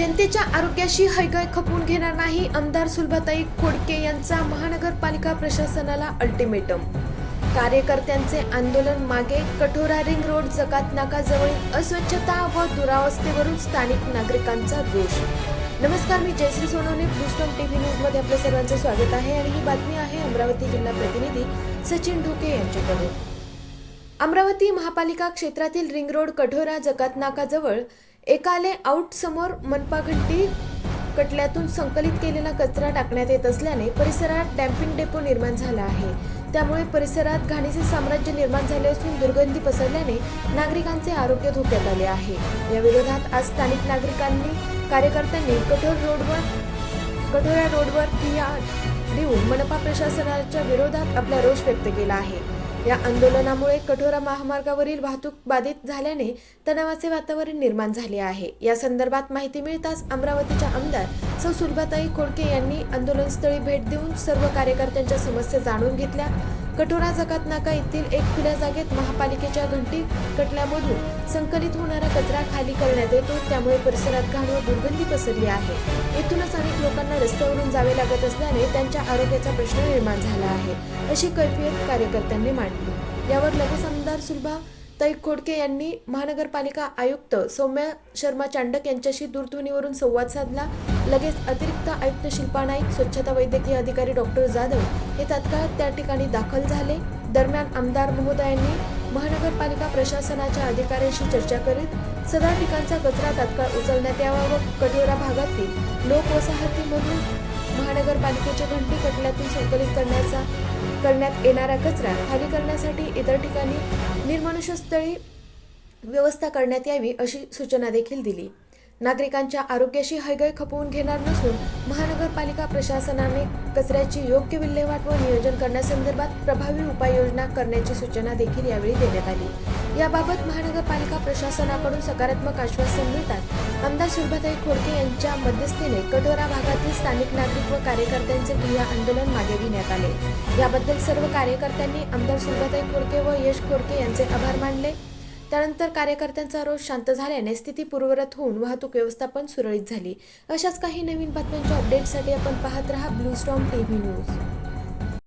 जनतेच्या आरोग्याशी हैगय खपवून घेणार नाही आमदार सुलभाताई खोडके यांचा महानगरपालिका प्रशासनाला अल्टिमेटम कार्यकर्त्यांचे आंदोलन मागे कठोरा रिंग रोड जकात नाकाजवळील अस्वच्छता व दुरावस्थेवरून स्थानिक नागरिकांचा रोष नमस्कार मी Jayashree Sonawane blue storm TV न्यूजमध्ये आपल्या सर्वांचं स्वागत आहे आणि ही बातमी आहे अमरावती जिल्हा प्रतिनिधी सचिन ढोके यांच्याकडून. अमरावती महापालिका क्षेत्रातील रिंग रोड कठोरा जकात नाकाजवळ एकाले आउट समोर मनपा घंटी कटल्यातून संकलित केलेला कचरा टाकण्यात येत असल्याने परिसरात डॅम्पिंग डेपो निर्माण झाला आहे. त्यामुळे परिसरात घाणीचे साम्राज्य निर्माण झाले असून दुर्गंधी पसरल्याने नागरिकांचे आरोग्य धोक्यात आले आहे. या विरोधात आज स्थानिक नागरिकांनी कार्यकर्त्यांनी कठोर रोडवर कठोऱ्या रोडवर ठिय्या देऊन मनपा प्रशासनाच्या विरोधात आपला रोष व्यक्त केला आहे. या आंदोलनामुळे कठोरा महामार्गावरील वाहतूक बाधित झाल्याने तणावाचे वातावरण निर्माण झाले आहे. या संदर्भात माहिती मिळताच अमरावतीच्या आमदार सौ सुलभाताई खोडके यांनी आंदोलनस्थळी भेट देऊन सर्व कार्यकर्त्यांच्या समस्या जाणून घेतल्या. कठोरा जकात नाका येथील एक खुल्या जागेत महापालिकेच्या घंटी कटल्यामधून संकलित होणारा कचरा खाली करण्यात येतो. त्यामुळे परिसरात घाण व दुर्गंधी पसरली आहे. येथूनच अनेक लोकांना रस्त्यावरून जावे लागत असल्याने त्यांच्या आरोग्याचा प्रश्न निर्माण झाला आहे अशी कैफियत कार्यकर्त्यांनी मांडली. यावर लगेच आमदार सुलभा ताई खोडके यांनी महानगरपालिका आयुक्त सौम्या शर्मा चांडक यांच्याशी दूरध्वनीवरून संवाद साधला. लगेच अतिरिक्त आयुक्त शिल्पा नाईक स्वच्छता वैद्यकीय अधिकारी डॉक्टर जाधव हे तात्काळ त्या ठिकाणी दाखल झाले. दरम्यान आमदार महोदयांनी महानगरपालिका प्रशासनाच्या अधिकाऱ्यांशी चर्चा करीत सदर ठिकाणचा कचरा तात्काळ उचलण्यात यावा व कटोरा भागातील लोकवसाहतीमधून महानगरपालिकेच्या घंटी कटल्यातून संकलित करण्याचा करण्यात येणारा कचरा खाली करण्यासाठी इतर ठिकाणी निर्मनुष्यस्थळी व्यवस्था करण्यात यावी अशी सूचना देखील दिली. नागरिकांच्या आरोग्याशी हैगय खपवून घेणार नसून महानगरपालिका प्रशासनाने कचऱ्याची योग्य विल्हेवाट व नियोजन करण्यासंदर्भात प्रभावी उपाययोजना करण्याची सूचना देखील यावेळी देण्यात आली. याबाबत महानगरपालिका प्रशासनाकडून सकारात्मक आश्वासन मिळतात आमदार सुलभाताई खोडके यांच्या मध्यस्थीने कठोरा भागातील स्थानिक नागरिक व कार्यकर्त्यांचे ठिय्या आंदोलन मागे घेण्यात आले. याबद्दल सर्व कार्यकर्त्यांनी आमदार सुलभाताई खोडके व यश खोडके यांचे आभार मानले. त्यानंतर कार्यकर्त्यांचा रोष शांत झाल्याने स्थिती पूर्ववत होऊन वाहतूक व्यवस्था पण सुरळीत झाली. अशाच काही नवीन बातम्यांच्या अपडेटसाठी आपण पाहत रहा blue storm T V news